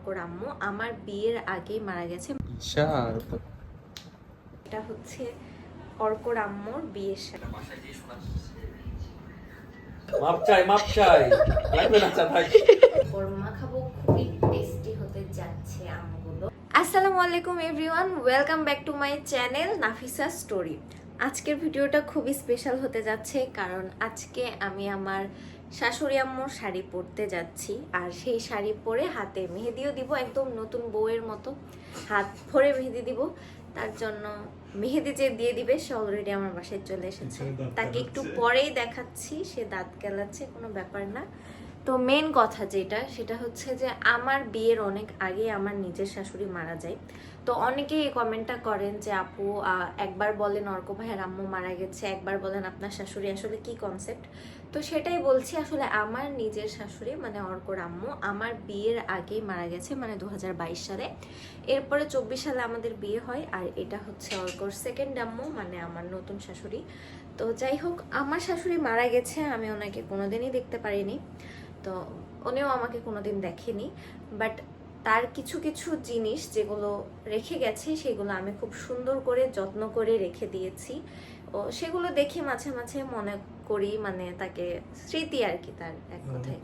অর্কর আম্মু আমার বিয়ের আগেই মারা গেছে। এটা হচ্ছে অর্কর আম্মুর বিয়ের সাথে। মাপ চাই মাপ চাই। লাগবে না চা থাক কোরমা খাব খুবই টেস্টি হতে যাচ্ছে আমগুলো। আসসালামু আলাইকুম everyone welcome back to my channel Nafisa story আজকের ভিডিওটা খুবই স্পেশাল হতে যাচ্ছে কারণ আজকে আমি আমার শাশুড়ি আম্মুর শাড়ি পরতে যাচ্ছি আর সেই শাড়ি পরে হাতে মেহেদিও দিব একদম নতুন বউয়ের মতো হাত ভরে মেহেদি দিব। তার জন্য মেহেদি যে দিয়ে দিবে সে অলরেডি আমার বাসায় চলে এসেছে। তাকে একটু পরেই দেখাচ্ছি সে দাঁত গেলাচ্ছে কোনো ব্যাপার না। তো মেন কথা যেটা, সেটা হচ্ছে যে আমার বিয়ের অনেক আগে আমার নিজের শাশুড়ি মারা যায়। তো অনেকেই এই কমেন্টটা করেন যে, আপু একবার বলেন অর্ক ভাইয়ের আম্মু মারা গেছে, একবার বলেন আপনার শাশুড়ি আসলে কি কনসেপ্ট তো সেটাই বলছি, আসলে আমার নিজের শাশুড়ি মানে অর্কর আম্মু, আমার বিয়ের আগেই মারা গেছে মানে দু হাজার বাইশ সালে। এরপরে চব্বিশ সালে আমাদের বিয়ে হয়, আর এটা হচ্ছে অর্কর সেকেন্ড আম্মু মানে আমার নতুন শাশুড়ি। তো যাই হোক, আমার শাশুড়ি মারা গেছে, আমি ওনাকে কোনোদিনই দেখতে পারিনি। তো উনিও আমাকে কোনোদিন দেখেনি বাট তার কিছু কিছু জিনিস যেগুলো রেখে গেছে সেগুলো আমি খুব সুন্দর করে যত্ন করে রেখে দিয়েছি। ও সেগুলো দেখে মাঝে মাঝে মনে করি মানে তাকে স্মৃতি আর কি তার এক কথায়।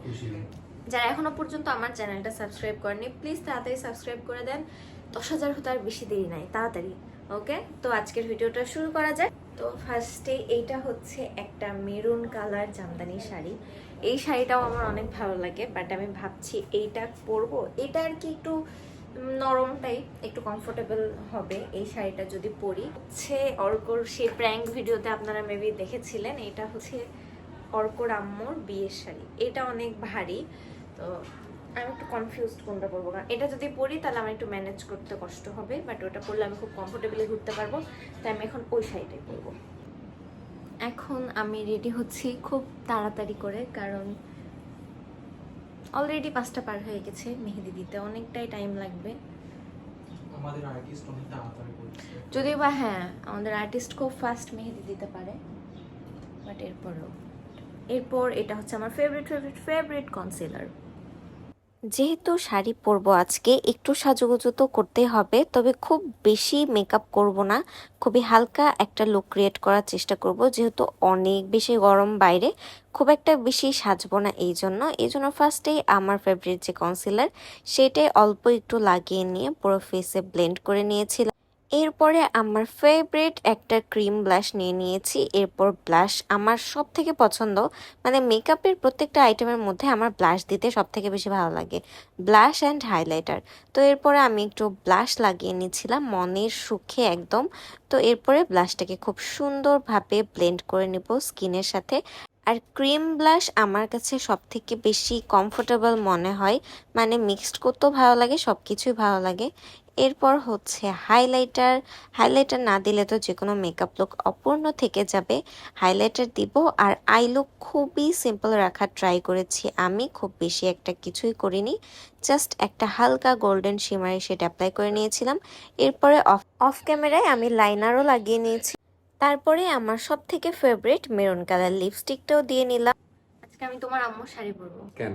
যারা এখনও পর্যন্ত আমার চ্যানেলটা সাবস্ক্রাইব করেনি প্লিজ তাড়াতাড়ি সাবস্ক্রাইব করে দেন। দশ হাজার হতে আর বেশি দেরি নাই তাড়াতাড়ি ওকে? তো আজকের ভিডিওটা শুরু করা যায় তো ফার্স্টে এইটা হচ্ছে একটা মেরুন কালার জামদানি শাড়ি। এই শাড়িটাও আমার অনেক ভালো লাগে বাট আমি ভাবছি এইটা পরবো। এটা আর কি একটু নরম টাইপ একটু কমফোর্টেবল হবে এই শাড়িটা যদি পরি। হচ্ছে অর্কর সেই প্র্যাঙ্ক ভিডিওতে আপনারা মেবি দেখেছিলেন, এটা হচ্ছে অর্কর আম্মুর বিয়ের শাড়ি। এটা অনেক ভারী, তো আমি একটু কনফিউজড কোনটা পরবো। কারণ এটা যদি পরি, তাহলে আমার একটু ম্যানেজ করতে কষ্ট হবে বাট ওটা পরলে আমি খুব কমফোর্টেবলি ঘুরতে পারব, তাই আমি এখন ওই শাড়িটাই পরবো। এখন আমি রেডি হচ্ছি খুব তাড়াতাড়ি করে কারণ অলরেডি পাঁচটা পার হয়ে গেছে মেহেদি দিতে অনেকটাই টাইম লাগবে। যদিও বা হ্যাঁ আমাদের আর্টিস্ট খুব ফাস্ট মেহেদি দিতে পারে বাট এরপরও এরপর এটা হচ্ছে আমার ফেভারিট ফেভারিট ফেভারিট কনসিলার যেহেতু শাড়ি পরবো আজকে, একটু সাজুগুজু তো করতে হবে, তবে খুব বেশি মেকআপ করব না। খুবই হালকা একটা লুক ক্রিয়েট করার চেষ্টা করব, যেহেতু অনেক বেশি গরম বাইরে। খুব একটা বেশি সাজবো না এই জন্য। এই জন্য ফার্স্টেই আমার ফেভারিট যে কনসিলার সেটাই অল্প একটু লাগিয়ে নিয়ে পুরো ফেসে ব্লেন্ড করে নিয়েছিলাম। এরপরে আমার ফেভারিট একটা ক্রিম ব্লাশ নিয়ে নিয়েছি। এরপর ব্লাশ আমার সব থেকে পছন্দ। মানে মেকআপের প্রত্যেকটা আইটেমের মধ্যে আমার ব্লাশ দিতে সব থেকে বেশি ভালো লাগে। ব্লাশ অ্যান্ড হাইলাইটার তো এরপরে আমি একটু ব্লাশ লাগিয়ে নিয়েছিলাম মনের সুখে একদম। তো এরপরে ব্লাশটাকে খুব সুন্দরভাবে ব্লেন্ড করে নিব স্কিনের সাথে। আর ক্রিম ব্লাশ আমার কাছে সব থেকে বেশি কমফোর্টেবল মনে হয়। মানে মিক্সড করতেও ভালো লাগে সব কিছুই ভালো লাগে। এরপর হচ্ছে হাইলাইটার হাইলাইটার না দিলে তো যে কোনো মেকআপ লুক অপূর্ণ থেকে যাবে। হাইলাইটার দিব আর আই লুক খুবই সিম্পল রাখার ট্রাই করেছি আমি খুব বেশি একটা কিছুই করিনি। জাস্ট একটা হালকা গোল্ডেন শিমারি শেড অ্যাপ্লাই করে নিয়েছিলাম। এরপরে অফ অফ ক্যামেরায় আমি লাইনারও লাগিয়ে নিয়েছি। তারপরে আমার সব থেকে ফেভারিট মেরুন কালার লিপস্টিকটাও দিয়ে নিলাম। আজকে আমি তোমার আম্মুর শাড়ি পরবো। কেন?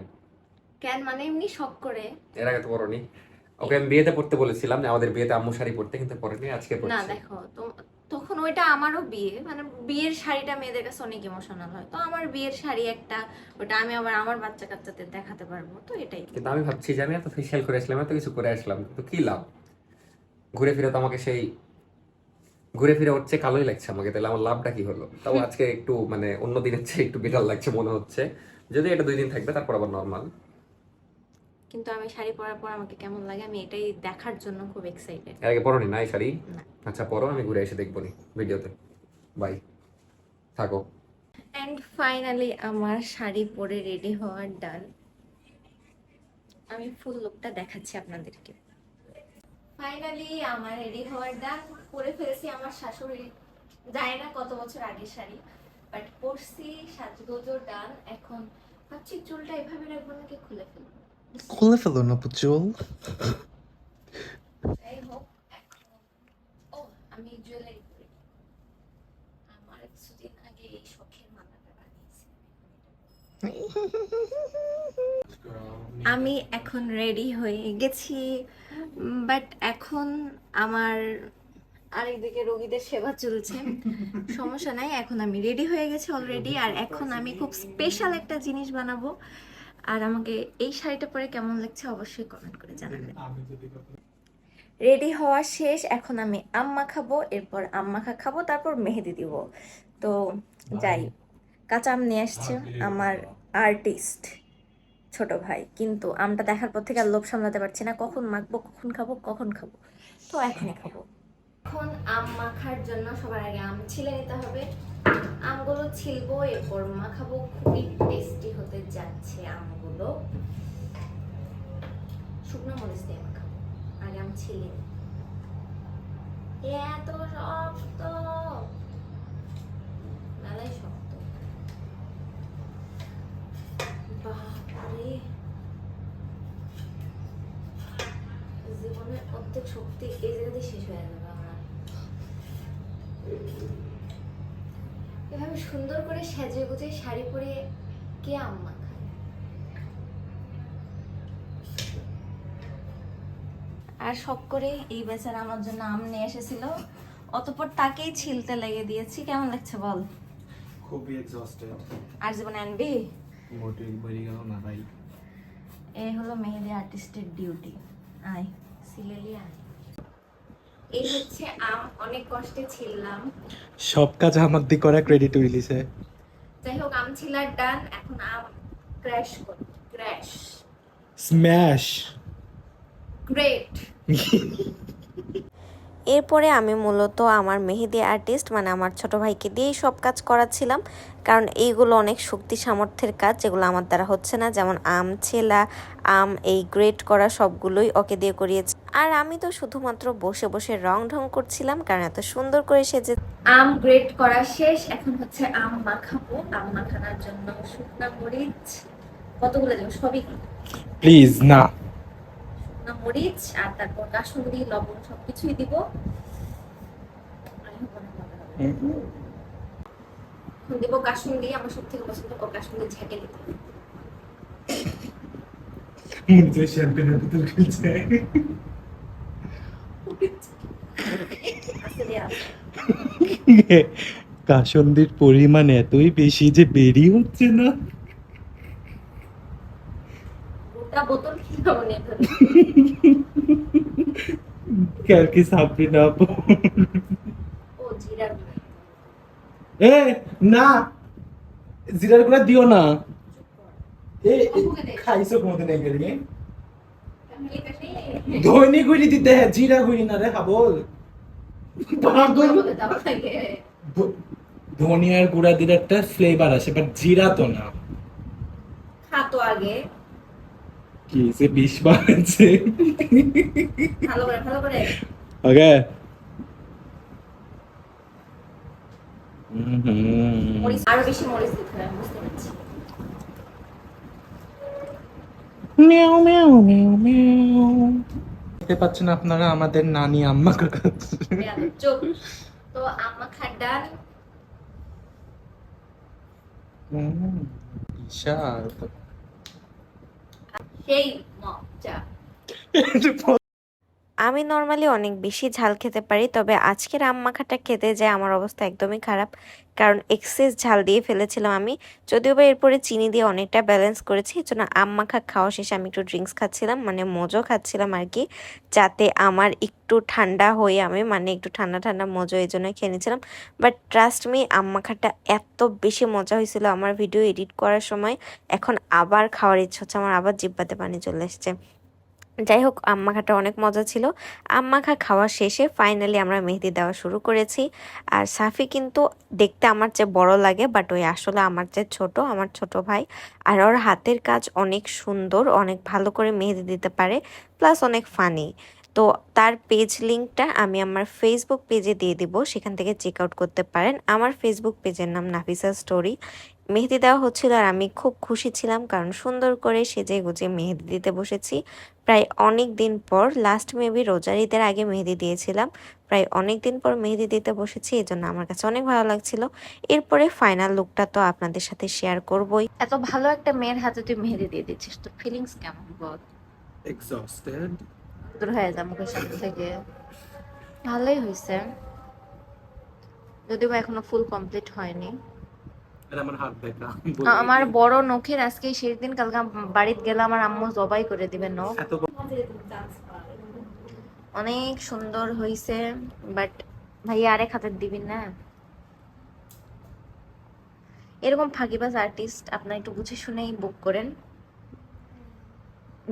কেন? মানে এমনি শখ করে। এর আগে তো পরনি। ওকে আমি বিয়েতে পড়তে বলেছিলাম আমাদের বিয়েতে আম্মু শাড়ি পরতে কিন্তু পরেনি আজকে না দেখো তখন ওইটা আমারও বিয়ে মানে বিয়ের শাড়িটা মেয়েদের কাছে অনেক ইমোশনাল হয়। তো আমার বিয়ের শাড়ি একটা ওটা আমি আবার আমার বাচ্চা কাচ্চাদের দেখাতে পারব তো এটাই। কিন্তু আমি ভাবছি যে আমি এত ফেসিয়াল করে আসলাম এত কিছু করে আসলাম তো কি লাভ? ঘুরে ফিরে তো আমাকে সেই ঘুরে ফিরে হচ্ছে কালোই লাগছে আমাকে তাহলে আমার লাভটা কি হলো? তাও আজকে একটু মানে অন্য দিনের চেয়ে একটু বেটার লাগছে মনে হচ্ছে। যদি এটা দুই দিন থাকবে তারপর আবার নর্মাল কিন্তু আমি শাড়ি পরার পর আমাকে কেমন লাগে আমি এটাই দেখার জন্য খুব এক্সাইটেড এর আগে পরনি? নাই শাড়ি? আচ্ছা পরো আমি ঘুরে এসে দেখব নি ভিডিওতে। বাই থাকো। অ্যান্ড ফাইনালি আমার শাড়ি পরে রেডি হওয়ার ডান আমি ফুল লুকটা দেখাচ্ছি আপনাদেরকে। ফাইনালি আমার রেডি হওয়ার ডান পরে ফেলেছি আমার শাশুড়ি। জানি না কত বছর আগের শাড়ি বাট পরছি সাজগোজো ডান এখন ভাবছি চুলটা এভাবে রাখব নাকি খুলে ফেলব? খুলে ফেলো না পুচুল আমি এখন রেডি হয়ে গেছি বাট এখন আমার আরেকদিকে রোগীদের সেবা চলছে। সমস্যা নাই এখন আমি রেডি হয়ে গেছি অলরেডি আর এখন আমি খুব স্পেশাল একটা জিনিস বানাবো। আর আমাকে এই শাড়িটা পরে কেমন লাগছে অবশ্যই কমেন্ট করে জানাবেন। রেডি হওয়া শেষ এখন আমি আম্মা খাব এরপর আম্মা খা খাব তারপর মেহেদি দিব। তো যাই কাঁচা আম নিয়ে আসছে আমার আর্টিস্ট ছোট ভাই। কিন্তু আমটা দেখার পর থেকে আর লোভ সামলাতে পারছি না। কখন মাখবো কখন খাব কখন খাব। তো এখনই খাব। এখন আম মাখার জন্য সবার আগে আম ছিলে নিতে হবে। আমগুলো ছিলবো, এরপর মাখাবো খুবই টেস্টি হতে যাচ্ছে আমগুলো। শুকনো মরিচ দিয়ে মাখাবো আগে আম ছিলে এত শক্ত। মেলাই শক্ত। বাপরে। জীবনের অর্ধেক শক্তি এই জায়গাতে শেষ হয়ে যাবে আমার। এভাবে সুন্দর করে সাজিয়ে গুজে শাড়ি পরে কে আম্মা খায় আর শখ করে এই বেচারা আমার জন্য আম নিয়ে এসেছিল। অতপর তাকেই ছিলতে লেগে দিয়েছি। কেমন লাগছে বল? খুবই এক্সস্টেড আর জীবনে আনবি? মোটে বেরিয়ে গেল না ভাই? এই হলো মেহেদি আর্টিস্টের ডিউটি আয়। সিলেলি আয়। এই হচ্ছে আম অনেক কষ্টে ছিললাম। সব কাজ আমার দিয়ে করা ক্রেডিট উইলিসে যাই হোক আম ছিলার ডান এখন আম ক্র্যাশ করি ক্র্যাশ স্ম্যাশ গ্রেট এরপরে আমি মূলত আমার মেহেদি আর্টিস্ট মানে আমার ছোট ভাইকে দিয়েই সব কাজ করাচ্ছিলাম। কারণ এইগুলো অনেক শক্তি সামর্থ্যের কাজ যেগুলো আমার দ্বারা হচ্ছে না। যেমন আম ছেলা আম এই গ্রেট করা সবগুলোই ওকে দিয়ে করিয়েছি। আর আমি তো শুধুমাত্র বসে বসে রং ঢং করছিলাম কারণ এত সুন্দর করে সেজে আম গ্রেট করা শেষ এখন হচ্ছে আম মাখাবো। আম মাখানোর জন্য শুকনা মরিচ কতগুলো দেবো? সবই প্লিজ না। মরিচ আর তারপর কাসুন্দি লবণ সবকিছুই দিব। এখন দিব কাসুন্দি আমার সব থেকে পছন্দ ও কাসুন্দি ঝেঁকে দিতে। শ্যাম্পেনের খুলছে। কাসন্দির পরিমাণ এতই বেশি যে বেরিয়ে হচ্ছে না। গোটা বোতল ধরে কালকে ও জিরার এ না জিরার গুঁড়া দিও না। এ খাইছো কোনদিন এগুলি। ধৈনি গুড়ি দিতে হ্যাঁ জিরা গুড়ি না রে হাবল। পাগল ধনিয়ার গুঁড়া দিলে একটা ফ্লেভার আসে বাট জিরা তো না। খা তো আগে। কি সে বিষ বানাচ্ছে? ভালো করে ভালো করে। ওকে। মরিচ আরও বেশি মরিচ দিতে হবে বুঝতে পারছি। মিয়াও মিয়াও মিয়াও মিয়াও। দেখতে পাচ্ছেন আপনারা আমাদের নানি আম্মা। চুপ। তো আম্মা খাড্ডান বিশাল আমি নর্মালি অনেক বেশি ঝাল খেতে পারি, তবে আজকের আম মাখাটা খেতে যে আমার অবস্থা একদমই খারাপ। কারণ এক্সেস ঝাল দিয়ে ফেলেছিলাম আমি। যদিও বা এরপরে চিনি দিয়ে অনেকটা ব্যালেন্স করেছি, এই জন্য আম মাখা খাওয়া শেষে আমি একটু ড্রিঙ্কস খাচ্ছিলাম মানে মজো খাচ্ছিলাম আর কি, যাতে আমার একটু ঠান্ডা হয়ে আমি মানে একটু ঠান্ডা ঠান্ডা মজো এই জন্য খেয়ে নিয়েছিলাম। বাট ট্রাস্ট মি আম মাখাটা এত বেশি মজা হয়েছিল আমার ভিডিও এডিট করার সময়। এখন আবার খাওয়ার ইচ্ছে হচ্ছে, আমার আবার জিব্বাতে পানি চলে এসছে। যাই হোক আম্মাখাটা অনেক মজা ছিল। আম্মাখা খাওয়া শেষে ফাইনালি আমরা মেহেদি দেওয়া শুরু করেছি। আর সাফি কিন্তু দেখতে আমার চেয়ে বড় লাগে বাট ওই আসলে আমার চেয়ে ছোট, আমার ছোট ভাই। আর ওর হাতের কাজ অনেক সুন্দর, অনেক ভালো করে মেহেদি দিতে পারে প্লাস অনেক ফানি তো তার পেজ লিঙ্কটা আমি আমার ফেসবুক পেজে দিয়ে দিব, সেখান থেকে চেক আউট করতে পারেন। আমার ফেসবুক পেজের নাম নাফিসা স্টোরি মেহেদি দেওয়া হচ্ছিল আর আমি খুব খুশি ছিলাম কারণ সুন্দর করে সেজে গুজে মেহেদি দিতে বসেছি। প্রায় অনেক দিন পর লাস্ট মেবি রোজার ঈদের আগে মেহেদি দিয়েছিলাম। প্রায় অনেক দিন পর মেহেদি দিতে বসেছি এই জন্য আমার কাছে অনেক ভালো লাগছিল। এরপরে ফাইনাল লুকটা তো আপনাদের সাথে শেয়ার করবই। এত ভালো একটা মেয়ের হাতে তুই মেহেদি দিয়ে দিচ্ছিস তোর ফিলিংস কেমন বল? এক্সস্টেড দূর হয়ে যা মুখের সামনে থেকে। ভালোই হয়েছে যদিও এখনও ফুল কমপ্লিট হয়নি। আমার বড় নখের আজকে শেষ দিন কালকে বাড়িতে গেলে আমার আম্মু জবাই করে দিবে নখ। অনেক সুন্দর হয়েছে বাট ভাইয়া আরেক হাতের দিবেন না? এরকম ফাঁকিবাজ আর্টিস্ট আপনার একটু বুঝে শুনেই বুক করেন।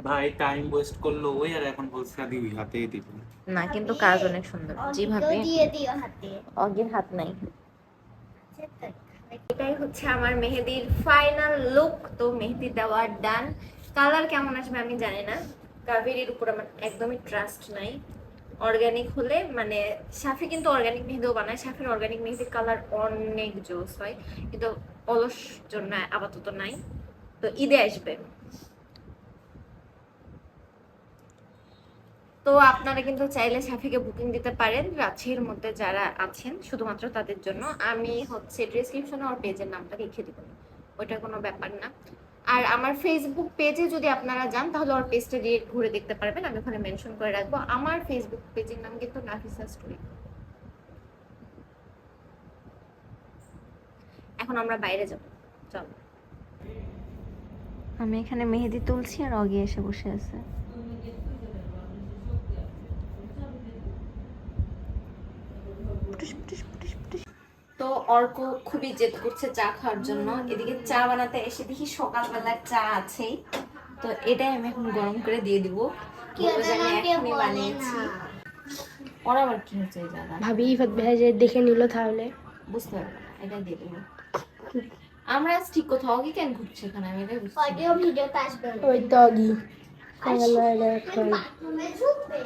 ভাই টাইম ওয়েস্ট করল ওই আর এখন বলছে আদি হাতেই দিব। না কিন্তু কাজ অনেক সুন্দর। যেভাবে দিয়ে দিও হাতে। অগের হাত নাই। এটাই হচ্ছে আমার মেহেদির ফাইনাল লুক তো মেহেদি দেওয়ার ডান কালার কেমন আসবে আমি জানি না। কাবেরির উপর আমার একদমই ট্রাস্ট নাই। অর্গ্যানিক হলে মানে সাফি কিন্তু অর্গ্যানিক মেহেদিও বানায়। সাফির অর্গ্যানিক মেহেদির কালার অনেক জোস হয়। কিন্তু অলস জন্য আপাতত নাই। তো ঈদে আসবে। তো আপনারা কিন্তু চাইলে সাফিকে বুকিং দিতে পারেন, রাজশাহীর মধ্যে যারা আছেন, শুধুমাত্র তাদের জন্য। আমি হচ্ছে ডিসক্রিপশনে ওর পেজের নামটা লিখে দিব। ওইটা কোনো ব্যাপার না। আর আমার ফেসবুক পেজে যদি আপনারা যান, তাহলে ওর পেজটা দিয়ে ঘুরে দেখতে পারবেন। আমি ওখানে মেনশন করে রাখব। আমার ফেসবুক পেজের নাম কিন্তু নাফিসা স্টোরি এখন আমরা বাইরে যাব। চলো। আমি এখানে মেহেদি তুলছি আর অগি এসে বসে আছে। তো অর্ক খুবই জেদ করছে চা খাওয়ার জন্য। এদিকে চা বানাতে এসে দেখি সকালবেলার চা আছেই। তো এটাই আমি এখন গরম করে দিয়ে দিব। বানিয়েছি। ওর আবার কি হচ্ছে ভাবি ইফাত দেখে নিল তাহলে। বুঝতে পারব দিয়ে দিব। আমরা আজ ঠিক কোথাও কি কেন ঘুরছি এখানে? আমি বুঝতে ভিডিওতে আসবে। ওই ঢুকবে।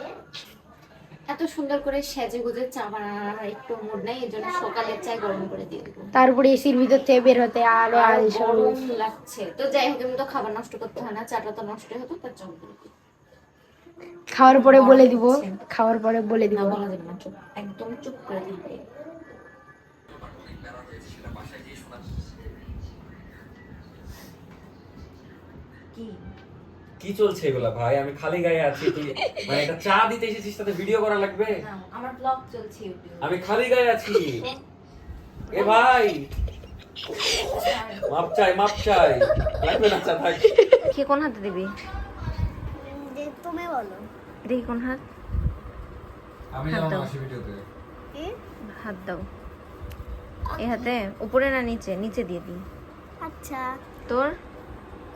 এত সুন্দর করে সেজে গুজে চা বানানোর একটু মুড নাই এই জন্য সকালের চাই গরম করে দিয়ে দিব। তারপরে এসির ভিতর থেকে বের হতে আরও আর গরম লাগছে। তো যাই হোক আমি তো খাবার নষ্ট করতে হয় না চাটা তো নষ্ট হতো তার জন্য। খাওয়ার পরে বলে দিব খাওয়ার পরে বলে দিব। বলা যাবে না চুপ একদম চুপ করে দিবে কি? কি চলছে এগুলা ভাই? আমি খালি গায়ে আছি তুই মানে একটা চা দিতে এসেছিস তাতে ভিডিও করা লাগবে? না, আমার ব্লগ চলছে ইউটিউবে আমি খালি গায়ে আছি। এ ভাই! মাপ চাই মাপ চাই। লাগবে না চা থাক কে কোন হাতে দিবি? যে তুমি বলো। দেখি কোন হাত? আমি হাত দাও। ভিডিওতে। কি? হাত দাও। এ হাতে উপরে না নিচে? নিচে দিয়ে দিই। আচ্ছা। তোর?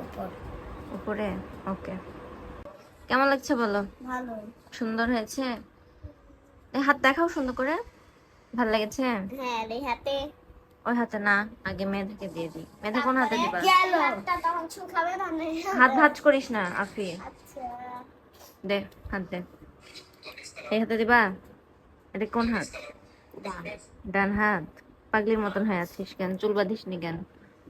উপর। উপরে? ওকে কেমন লাগছে বলো? ভালো সুন্দর হয়েছে? এই হাত দেখাও সুন্দর করে। ভালো লেগেছে? হ্যাঁ এই হাতে। ওই হাতে না আগে মেয়েদেরকে দিয়ে দিই। মেয়েদের কোন হাতে দিবা? হাত ভাজ করিস না আফি। আচ্ছা। দে হাত দে। এই হাতে দিবা? এটা কোন হাত? ডান। হাত। পাগলির মতন হয়ে আছিস কেন? চুল বাঁধিস নি কেন?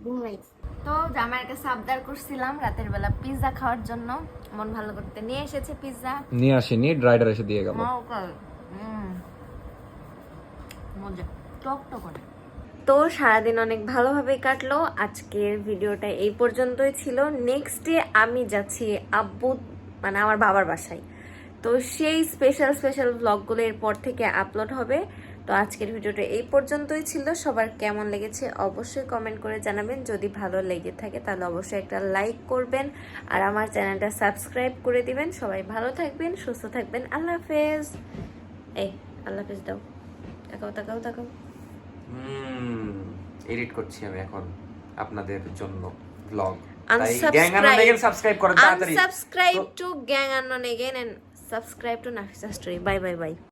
ঘুমাইছি। তো জামাইয়ের কাছে আবদার করছিলাম রাতের বেলা পিৎজা খাওয়ার জন্য। মন ভালো করতে নিয়ে এসেছে পিৎজা। নিয়ে আসিনি ড্রাইডার এসে দিয়ে গেল। মজা টক টক করে। তো সারাদিন অনেক ভালোভাবে কাটলো। আজকের ভিডিওটা এই পর্যন্তই ছিল। নেক্সট ডে আমি যাচ্ছি আব্বু মানে আমার বাবার বাসায়। তো সেই স্পেশাল স্পেশাল ব্লগগুলো এরপর থেকে আপলোড হবে। তো আজকের ভিডিওটা এই পর্যন্তই ছিল। সবার কেমন লেগেছে অবশ্যই কমেন্ট করে জানাবেন। যদি ভালো লেগে থাকে তাহলে অবশ্যই একটা লাইক করবেন আর আমার চ্যানেলটা সাবস্ক্রাইব করে দিবেন। সবাই ভালো থাকবেন সুস্থ থাকবেন। আল্লাহ হাফেজ। এই আল্লাহ হাফেজ দাও। তাকাও তাকাও তাকাও। এডিট করছি আমি এখন আপনাদের জন্য ব্লগ. সাবস্ক্রাইব করেন unsubscribe to gang unknown again and subscribe to Nafisa story bye bye bye